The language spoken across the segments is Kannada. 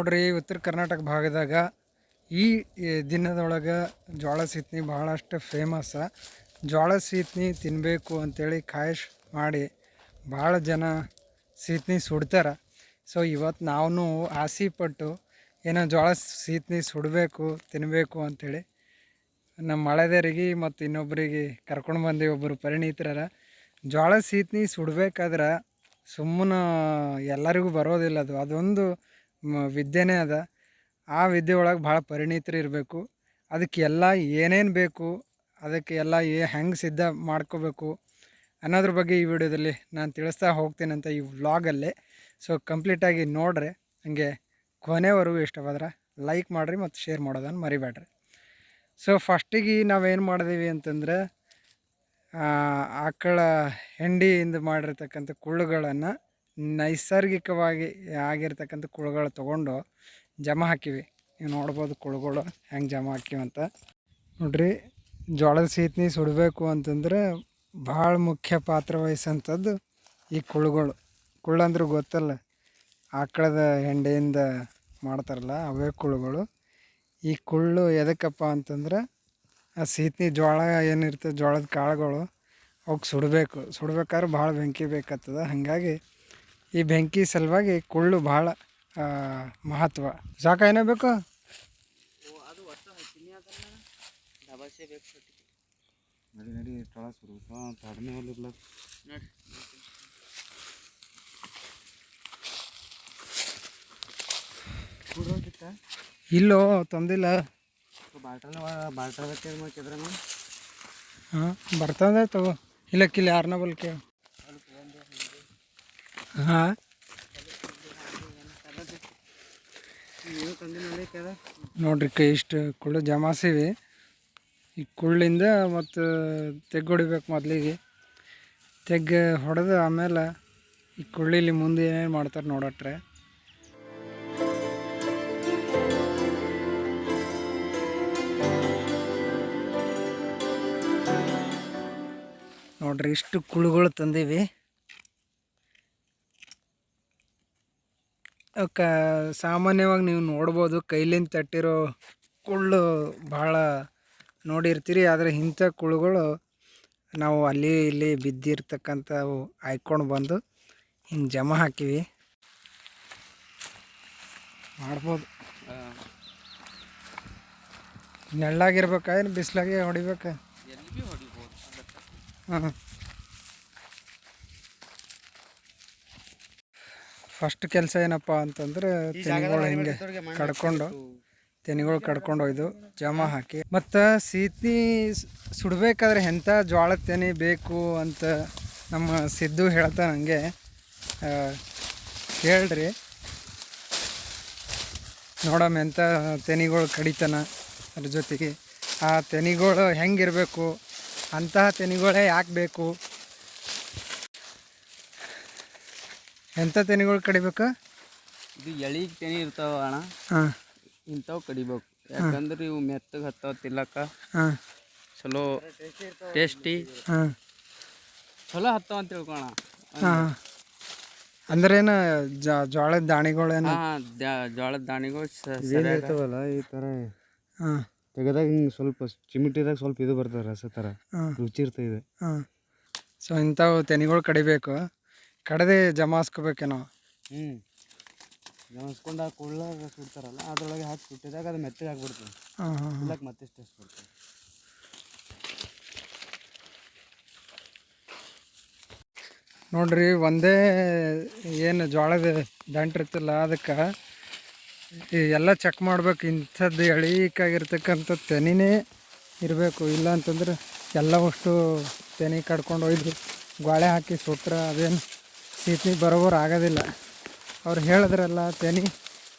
ನೋಡ್ರಿ, ಉತ್ತರ ಕರ್ನಾಟಕ ಭಾಗದಾಗ ಈ ದಿನದೊಳಗೆ ಜೋಳ ಸೀತ್ನಿ ಭಾಳಷ್ಟು ಫೇಮಸ್ಸ ಜೋಳ ಸೀತ್ನಿ ತಿನ್ನಬೇಕು ಅಂತೇಳಿ ಕಾಯಶ್ ಮಾಡಿ ಭಾಳ ಜನ ಸೀತ್ನಿ ಸುಡ್ತಾರೆ. ಸೊ ಇವತ್ತು ನಾವು ಆಸೆ ಪಟ್ಟು ಏನೋ ಜೋಳ ಸೀತ್ನಿ ಸುಡಬೇಕು ತಿನ್ನಬೇಕು ಅಂಥೇಳಿ ನಮ್ಮ ಮಳೆದೇರಿಗೆ ಮತ್ತು ಇನ್ನೊಬ್ಬರಿಗೆ ಕರ್ಕೊಂಡು ಬಂದು ಒಬ್ಬರು ಪರಿಣಿತರರ. ಜೋಳ ಸೀತ್ನಿ ಸುಡಬೇಕಾದ್ರೆ ಸುಮ್ಮನೆ ಎಲ್ಲರಿಗೂ ಬರೋದಿಲ್ಲ ಅದು. ಅದೊಂದು ವಿದ್ಯೆನೇ ಅದ. ಆ ವಿದ್ಯೆ ಒಳಗೆ ಭಾಳ ಪರಿಣಿತರು ಇರಬೇಕು. ಅದಕ್ಕೆ ಎಲ್ಲ ಏನೇನು ಬೇಕು, ಅದಕ್ಕೆ ಎಲ್ಲ ಏ ಹೆಂಗೆ ಸಿದ್ಧ ಮಾಡ್ಕೋಬೇಕು ಅನ್ನೋದ್ರ ಬಗ್ಗೆ ಈ ವಿಡಿಯೋದಲ್ಲಿ ನಾನು ತಿಳಿಸ್ತಾ ಹೋಗ್ತೀನಿ ಅಂತ ಈ ವ್ಲಾಗಲ್ಲೇ. ಸೊ ಕಂಪ್ಲೀಟಾಗಿ ನೋಡ್ರಿ. ಹಂಗೆ ಕೊನೆವರೆಗೂ ಇಷ್ಟವಾದ್ರೆ ಲೈಕ್ ಮಾಡಿರಿ ಮತ್ತು ಶೇರ್ ಮಾಡೋದನ್ನು ಮರಿಬೇಡ್ರಿ. ಸೊ, ಫಸ್ಟಿಗೆ ನಾವೇನು ಮಾಡಿದೀವಿ ಅಂತಂದ್ರೆ ಆಕಳ ಹೆಂಡಿಯಿಂದ ಮಾಡಿರ್ತಕ್ಕಂಥ ಕುಳ್ಳುಗಳನ್ನು ನೈಸರ್ಗಿಕವಾಗಿ ಆಗಿರ್ತಕ್ಕಂಥ ಕುಳುಗಳು ತೊಗೊಂಡು ಜಮ ಹಾಕಿವಿ. ನೀವು ನೋಡ್ಬೋದು ಕುಳುಗಳು ಹೆಂಗೆ ಜಮ ಅಂತ. ನೋಡ್ರಿ, ಜೋಳದ ಸೀತ್ನಿ ಸುಡಬೇಕು ಅಂತಂದ್ರೆ ಭಾಳ ಮುಖ್ಯ ಪಾತ್ರ ವಹಿಸೋಂಥದ್ದು ಈ ಕುಳುಗಳು. ಕುಳ್ಳು ಅಂದ್ರೆ ಗೊತ್ತಲ್ಲ, ಆಕಳದ ಹೆಂಡೆಯಿಂದ ಮಾಡ್ತಾರಲ್ಲ ಅವೇ ಕುಳುಗಳು. ಈ ಕುಳ್ಳು ಎದಕ್ಕಪ್ಪ ಅಂತಂದ್ರೆ ಆ ಸೀತ್ನಿ ಜೋಳ ಏನಿರ್ತದೆ, ಜೋಳದ ಕಾಳುಗಳು ಅವಕ್ಕೆ ಸುಡಬೇಕು. ಸುಡ್ಬೇಕಾದ್ರೆ ಭಾಳ ಬೆಂಕಿ ಬೇಕಾಗ್ತದೆ. ಹಾಗಾಗಿ ಈ ಬೆಂಕಿ ಸಲುವಾಗಿ ಕುಳ್ಳು ಭಾಳ ಮಹತ್ವ. ಸಾಕ ಏನೋ ಬೇಕು? ಇಲ್ಲೋ ತಂದಿಲ್ಲ. ಹಾಂ ಬರ್ತದೆ ತಗೋ. ಇಲ್ಲ ಕಿಲ್ಲ ಯಾರನ್ನ ಬಲ್ ಕೇಳು ನೋಡ್ರಿ ಕೈ ಇಷ್ಟು ಕುಳ್ಳು ಜಮಾಸಿವಿ. ಈ ಕುಳ್ಳಿಂದ ಮತ್ತು ತೆಗ್ಗು ಹೊಡಿಬೇಕು ಮೊದಲಿಗೆ. ತೆಗ್ಗ ಹೊಡೆದು ಆಮೇಲೆ ಈ ಕುಳ್ಳಿಲಿ ಮುಂದೆ ಏನೇನು ಮಾಡ್ತಾರೆ ನೋಡಟ್ರೆ. ನೋಡ್ರಿ ಇಷ್ಟು ಕುಳುಗಳು ತಂದೀವಿ. ಅವಕ್ಕೆ ಸಾಮಾನ್ಯವಾಗಿ ನೀವು ನೋಡ್ಬೋದು ಕೈಲಿಂದ ತಟ್ಟಿರೋ ಕುಳ್ಳು ಭಾಳ ನೋಡಿರ್ತೀರಿ ಆದರೆ ಇಂಥ ಕುಳುಗಳು ನಾವು ಅಲ್ಲಿ ಇಲ್ಲಿ ಬಿದ್ದಿರ್ತಕ್ಕಂಥವು ಆಯ್ಕೊಂಡು ಬಂದು ಹಿಂಗೆ ಜಮ ಹಾಕಿವಿ. ಮಾಡ್ಬೋದು. ನೆಳ್ಳಾಗಿರ್ಬೇಕಾ ಏನು ಬಿಸಿಲಾಗೆ ಹೊಡಿಬೇಕಾ? ಹಾಂ ಫಸ್ಟ್ ಕೆಲಸ ಏನಪ್ಪ ಅಂತಂದ್ರೆ ತೆನೆಗಳು ಹಿಂಗೆ ಕಡ್ಕೊಂಡು ತೆನೆಗಳು ಕಡ್ಕೊಂಡು ಒಯ್ದು ಜಮ ಹಾಕಿ. ಮತ್ತು ಸೀತಿ ಸುಡಬೇಕಾದ್ರೆ ಎಂಥ ಜೋಳದ ತೆನೆ ಬೇಕು ಅಂತ ನಮ್ಮ ಸಿದ್ದು ಹೇಳ್ತಾ ನನಗೆ ಹೇಳ್ರಿ. ನೋಡಮ್ಮ ಎಂಥ ತೆನೆಗಳು ಕಡಿತಾನ ಅದ್ರ ಜೊತೆಗೆ. ಆ ತೆನೆಗಳು ಹೆಂಗಿರಬೇಕು ಅಂತಹ ತೆನೆಗಳೇ ಯಾಕೆ ಬೇಕು? ಎಂಥ ತೆನೆಗಳು ಕಡಿಬೇಕು? ಇದು ಎಳಿಗೆ ತೆನೆ ಇರ್ತಾವ ಅಣ್ಣ. ಹಾಂ. ಇಂಥವು ಕಡಿಬೇಕು. ಯಾಕಂದ್ರೆ ಇವು ಮೆತ್ತಗೆ ಹತ್ತಾವ ತಿಲ್ಲಕ್ಕ ಹಾಂ. ಚಲೋ ಟೇಸ್ಟಿ. ಹಾಂ. ಚಲೋ ಹತ್ತಾವ ಅಂತ ತಿಳ್ಕೊಣ ಹಾಂ. ಅಂದ್ರೇನು ಜೋಳದ ದಾಣಿಗಳೇನು ಹಾಂ ಜೋಳದ ದಾಣಿಗಳು ಇರ್ತಾವಲ್ಲ ಈ ಥರ ಹಾಂ. ತೆಗೆದಾಗ ಹಿಂಗೆ ಸ್ವಲ್ಪ ಚಿಮಿಟಿದಾಗ ಸ್ವಲ್ಪ ಇದು ಬರ್ತದೆ ರಸ ಥರ ರುಚಿ ಇರ್ತದೆ. ಇದು ಹಾಂ. ಸೊ ಇಂಥವು ತೆನೆಗಳು ಕಡಿಬೇಕು. ಕಡದೆ ಜಮಾಸ್ಕೋಬೇಕೇನೋ? ಹ್ಞೂ ನೆನೆಸ್ಕೊಂಡು ಆ ಕುಳ್ಳಾಗ ಸುಡ್ತಾರಲ್ಲ ಅದ್ರೊಳಗೆ ಹಾಕಿ ಸುಟ್ಟಿದಾಗ ಅದು ಮೆತ್ತಗೆ ಆಗಿಬಿಡ್ತದೆ. ಹಾಂ ಹಾಂ ಕುಳ್ಳಕ್ಕೆ ಮತ್ತೆ ಟೇಸ್ಟ್ ಬರ್ತದೆ. ನೋಡ್ರಿ ಒಂದೇ ಏನು ಜೋಳದ ದಂಟಿರ್ತಲ್ಲ ಅದಕ್ಕೆ ಎಲ್ಲ ಚೆಕ್ ಮಾಡ್ಬೇಕು ಇಂಥದ್ದು ಎಳೀಕಾಗಿರ್ತಕ್ಕಂಥ ತೆನಿನೇ ಇರಬೇಕು. ಇಲ್ಲ ಅಂತಂದ್ರೆ ಎಲ್ಲ ಅಷ್ಟು ತೆನೆ ಕಡ್ಕೊಂಡು ಒಯ್ದು ಗೋಳೆ ಹಾಕಿ ಸುಟ್ರೆ ಅದೇನು ಸೀತಿ ಬರೋಬರ್ ಆಗೋದಿಲ್ಲ. ಅವ್ರು ಹೇಳಿದ್ರಲ್ಲ, ತೆನೆ,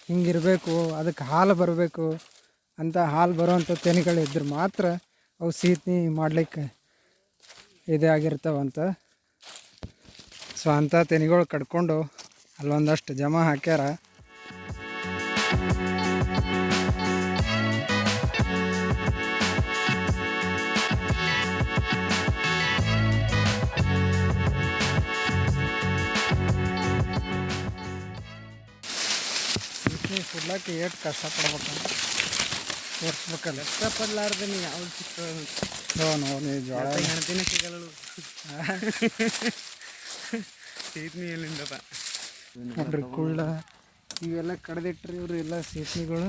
ಹಿಂಗಿರಬೇಕು, ಅದಕ್ಕೆ ಹಾಲು ಬರಬೇಕು, ಅಂತ ಹಾಲು ಬರೋವಂಥ ತೆನೆಗಳಿದ್ರೆ ಮಾತ್ರ ಅವು ಸೀತ್ನಿ ಮಾಡಲಿಕ್ಕೆ ಇದೇ ಆಗಿರ್ತಾವಂತ. ಸೊ ಅಂಥ ತೆನೆಗಳು ಕಟ್ಕೊಂಡು ಅಲ್ಲೊಂದಷ್ಟು ಜಮ ಹಾಕ್ಯಾರ. ಸುಡ್ಲಾಕ ಎಷ್ಟು ಕಷ್ಟ ಕಷ್ಟಪಡ್ಬೇಕಂತ ತೋರಿಸ್ಬೇಕಲ್ಲ ಕಷ್ಟಪಡ್ಲಾರ್ದೆ ನೀ ಯಾವ್ದು ಸಿಗ್ತದೆ ಹೋ ನೀ ಜೋಳ ಹೆಣ್ತಿನೇ ಸಿಗಲ್ಲ ಸೀತ್ನಿ ಎಲ್ಲಿಂದಪ್ಪ? ನೋಡ್ರಿ ಕುಳ್ಳ. ಇವೆಲ್ಲ ಕಡ್ದಿಟ್ರಿ ಇವ್ರು ಎಲ್ಲ ಸೀತ್ನಿಗಳು.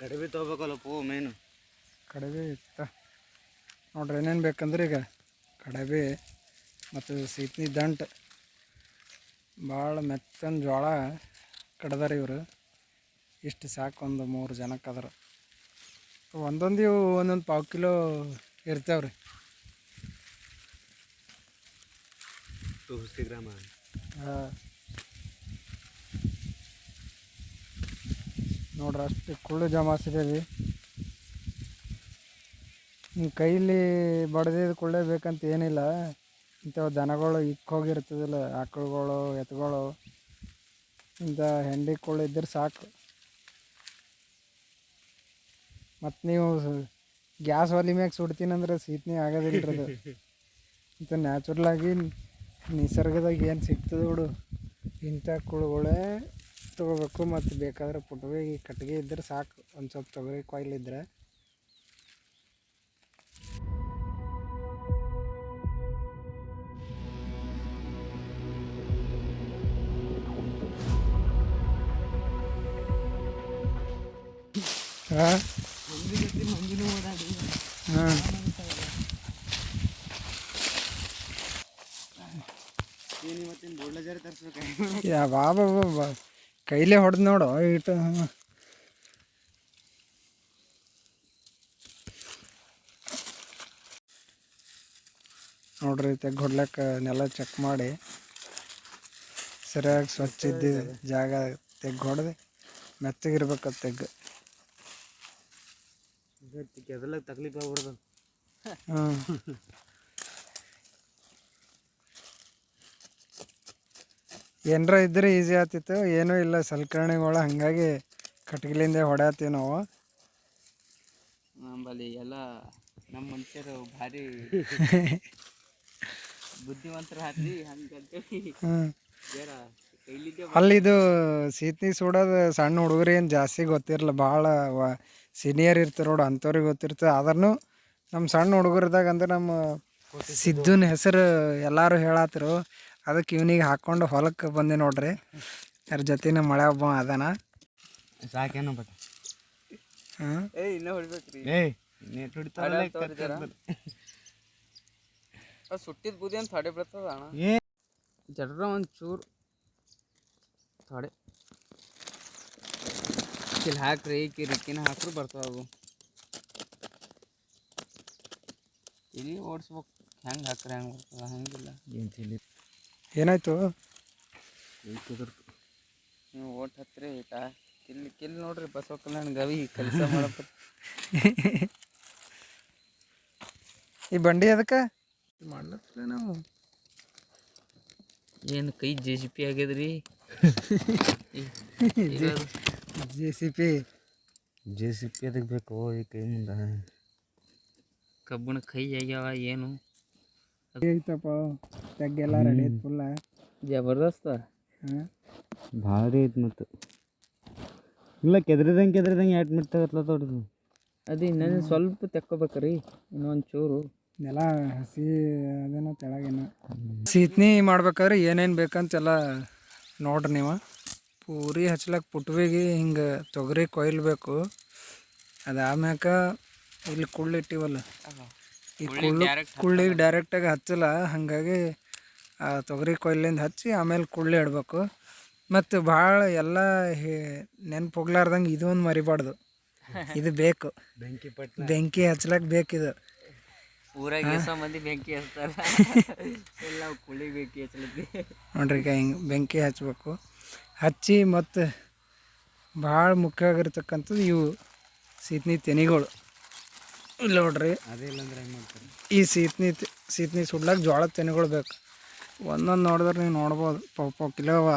ಕಡಿಮೆ ತೊಗೋಬೇಕಲ್ಲ ಪೋ ಮೇನು ಕಡಿಮೆ ಇತ್ತ. ನೋಡ್ರಿ ಏನೇನು ಬೇಕಂದ್ರೆ ಈಗ ಕಡಬೆ ಮತ್ತು ಸೀತ್ನಿ ದಂಟು. ಭಾಳ ಮೆತ್ತನ ಜೋಳ ಕಡ್ದಾರ ಇವರು. ಇಷ್ಟು ಸಾಕು ಒಂದು ಮೂರು ಜನಕ್ಕೆ ಅದರ ಒಂದೊಂದು ಇವು ಒಂದೊಂದು ಪಾವು ಕಿಲೋ ಇರ್ತಾವ್ರಿ. ಟೂ ಫಿಫ್ಟಿ ಗ್ರಾಮ. ಹಾಂ. ನೋಡ್ರಿ ಅಷ್ಟು ಕುಳ್ಳು ಜಮಾಸಿದೆ ರೀ ನಿಮ್ಮ ಕೈಲಿ ಬಡ್ದಿದ್ದು ಕುಳ್ಳೆ ಬೇಕಂತ ಏನಿಲ್ಲ. ಇಂಥವು ದನಗಳು ಇಕ್ಕೋಗಿರ್ತದಿಲ್ಲ ಆಕಳುಗಳು ಎತ್ತುಗಳು ಇಂಥ ಹೆಂಡಿ ಕುಳ್ಳು ಇದ್ದರೆ ಸಾಕು. ಮತ್ತು ನೀವು ಗ್ಯಾಸ್ ಒಲಿ ಮ್ಯಾಗ ಸುಡ್ತೀನಂದ್ರೆ ಸೀತ್ನಿ ಆಗೋದಿಲ್ಲ ಅದು. ಇಂಥ ನ್ಯಾಚುರಲಾಗಿ ನಿಸರ್ಗದಾಗ ಏನು ಸಿಗ್ತದೆ ಬಿಡು. ಇಂಥ ಕುಳುಗಳೇ ತೊಗೋಬೇಕು ಮತ್ತು ಬೇಕಾದ್ರೆ ಪುಟವಾಗಿ ಕಟ್ಟಿಗೆ ಇದ್ದರೆ ಸಾಕು. ಒಂದು ಸ್ವಲ್ಪ ತೊಗರಿ ಕೊಯ್ಲು ಇದ್ರೆ. ಹಾಂ ಹಾಂ. ಯಾ ಕೈಲೇ ಹೊಡೆದು ನೋಡು, ಇಟ್ಟು ನೋಡ್ರಿ ತೆಗ್ ಹೊಡ್ಲಕ್ಕ ನೆಲ ಚೆಕ್ ಮಾಡಿ. ಸರಿಯಾಗಿ ಸ್ವಚ್ಛ ಇದ್ದಿದ್ದು ಜಾಗ ತೆಗ್ ಹೊಡೆದು, ಮೆತ್ತಗಿರ್ಬೇಕು ತೆಗ್ ಅದೆಲ್ಲ ತಕ್ಲೀಫ್ ಆಗ್ಬಿಡ್ದು ಏನರ ಇದ್ರೆ ಈಸಿ ಆಗ್ತಿತ್ತು. ಏನೂ ಇಲ್ಲ ಸಲಕರಣೆಗಳು ಹಾಗಾಗಿ ಕಟ್ಗಿಲಿಂದ ಹೊಡ್ಯಾತೀವಿ ನಾವು. ನಮ್ಮಲ್ಲಿ ಎಲ್ಲ ನಮ್ಮ ಮನುಷ್ಯರು ಭಾರಿ ಬುದ್ಧಿವಂತರ ಹಾಕ್ರಿ ಹಂಗಂತೇಳಿ. ಕೈಲಿದ್ದೆ ಅಲ್ಲಿದು ಸೀತಿ ಸುಡೋದು ಸಣ್ಣ ಹುಡುಗರು ಏನು ಜಾಸ್ತಿ ಗೊತ್ತಿರಲ್ಲ ಭಾಳ ವ ಸೀನಿಯರ್ ಇರ್ತಾರೆ ನೋಡು ಅಂಥವ್ರಿಗೆ ಗೊತ್ತಿರ್ತದೆ ಆದ್ರೂ ನಮ್ಮ ಸಣ್ಣ ಹುಡುಗರದಾಗ ಅಂದ್ರೆ ನಮ್ಮ ಸಿದ್ದುನ ಹೆಸರು ಎಲ್ಲರೂ ಹೇಳತ್ತರು ಅದಕ್ಕೆ ಇವನಿಗೆ ಹಾಕ್ಕೊಂಡು ಹೊಲಕ್ಕೆ ಬಂದೆ ನೋಡ್ರಿ. ಅದ್ರ ಜೊತೆನ ಮಳೆ ಹಬ್ಬ ಅದಾನ. ಸಾಕೇನೋ ಬಟ್ ಹಾಂ? ಸುಟ್ಟಿದ ಬೂದಿ ಅಂತ ಥೊಡೆ ಬೀಳ್ತದ ಅಣ್ಣ. ಜಡ್ರ ಒಂದು ಚೂರು ಥೊಡೆ ಇಲ್ಲಿ ಹಾಕ್ರಿ ಕಿರಿಕಿನ ರಿಕ್ಕಿನ ಹಾಕ್ರು ಬರ್ತಾವ ಅವು. ಇಲ್ಲಿ ಓಡಿಸ್ಬೇಕು. ಹೆಂಗೆ ಹಾಕ್ರಿ ಹೆಂಗೆ ಬರ್ತದ ಹಂಗಿಲ್ಲ. ಏನು ತಿಳಿ? ಏನಾಯ್ತು? ನೀವು ಓಟ್ ಹತ್ತಿರ ಈಟ. ಇಲ್ಲಿ ಕಿಲ್ ನೋಡ್ರಿ ಬಸವ ಕಲ್ಯಾಣ ಗವಿ ಕೆಲಸ ಮಾಡಪ್ಪ ಈ ಬಂಡಿ ಅದಕ್ಕೆ ಮಾಡ್ಲತ್ತಿಲ್ಲ ನಾವು. ಏನು ಕೈ ಜೆ ಜಿ ಪಿ ಆಗ್ಯದ್ರಿ? J C P. J C P ಅದಕ್ಕೆ ಬೇಕು? ಈ ಕೈ ಮುಂದೆ. ಕಬ್ಬಣ ಕೈ ಆಗ್ಯಾವ ಏನು? ಐತಪ್ಪ ತೆಗ್ಗೆಲ್ಲ ರೆಡಿ ಐತೆ ಫುಲ್ಲ ಜಬರ್ದಸ್ತ. ಹಾಂ? ಭಾರಿ ಐತೆ ಮತ್ತು. ಇಲ್ಲ ಕೆದ್ರಿದಂಗೆ ಕೆದ್ರಿದಂಗೆ ಎಟ್ ಮಿಟ್ ತಗತ್ಲತ್ತೋಡ್ರಿ ಅದು ಇನ್ನೊಂದು ಸ್ವಲ್ಪ ತೆಕ್ಕೋಬೇಕ್ರಿ ಇನ್ನೊಂದು ಚೂರು. ನೆಲ ಹಸಿ ಅದೇನೋ ತೆಳಗೇನೋ. ಸೀತ್ನಿ ಮಾಡ್ಬೇಕಾದ್ರೆ ಏನೇನು ಬೇಕಂತೆಲ್ಲ ನೋಡ್ರಿ ನೀವು. ಪೂರಿ ಹಚ್ಲಕ್ಕೆ ಪುಟ್ವಿಗೆ ಹಿಂಗೆ ತೊಗರಿ ಕೊಯ್ಲ್ಬೇಕು ಅದಾದ್ಮ್ಯಾಕ ಇಲ್ಲಿ ಕುಳ್ಳು ಇಟ್ಟಿವಲ್ಲ. ಈ ಕುಳ್ಳು ಕುಳ್ಳಿಗೆ ಡೈರೆಕ್ಟಾಗಿ ಹಚ್ಚಲ್ಲ. ಹಾಗಾಗಿ ಆ ತೊಗರಿ ಕೊಯ್ಲಿಂದ ಹಚ್ಚಿ ಆಮೇಲೆ ಕುಳ್ಳಿ ಇಡಬೇಕು. ಮತ್ತು ಭಾಳ ಎಲ್ಲ ನೆನ್ಪು ಹೋಗ್ಲಾರ್ದಂಗೆ ಇದು ಒಂದು ಮರಿಬಾರ್ದು ಇದು ಬೇಕು. ಬೆಂಕಿ ಬೆಂಕಿ ಹಚ್ಲಕ್ಕೆ ಬೇಕಿದು. ಊರಾಗ ಎಷ್ಟೋ ಮಂದಿ ಬೆಂಕಿ ಹಚ್ತಾರ. ಎಲ್ಲ ಕುಳಿ ಬೆಂಕಿ ನೋಡ್ರಿ ಈಗ ಹಿಂಗೆ ಬೆಂಕಿ ಹಚ್ಬೇಕು. ಹಚ್ಚಿ ಮತ್ತು ಭಾಳ ಮುಖ್ಯ ಆಗಿರ್ತಕ್ಕಂಥದ್ದು ಇವು ಸೀತ್ನಿ ತೆನಿಗಳು. ಇಲ್ಲ ನೋಡ್ರಿ. ಅದೇ ಇಲ್ಲಂದ್ರೆ ಹೆಂಗೆ ಮಾಡ್ತಾರೆ? ಈ ಸೀತ್ನಿ ಸೀತ್ನಿ ಸುಡ್ಲಾಕ ಜೋಳದ ತೆನೆಗಳು ಬೇಕು. ಒಂದೊಂದು ನೋಡಿದ್ರೆ ನೀವು ನೋಡ್ಬೋದು. ಪಾವು ಪಾವು ಕಿಲೋ ಅವ.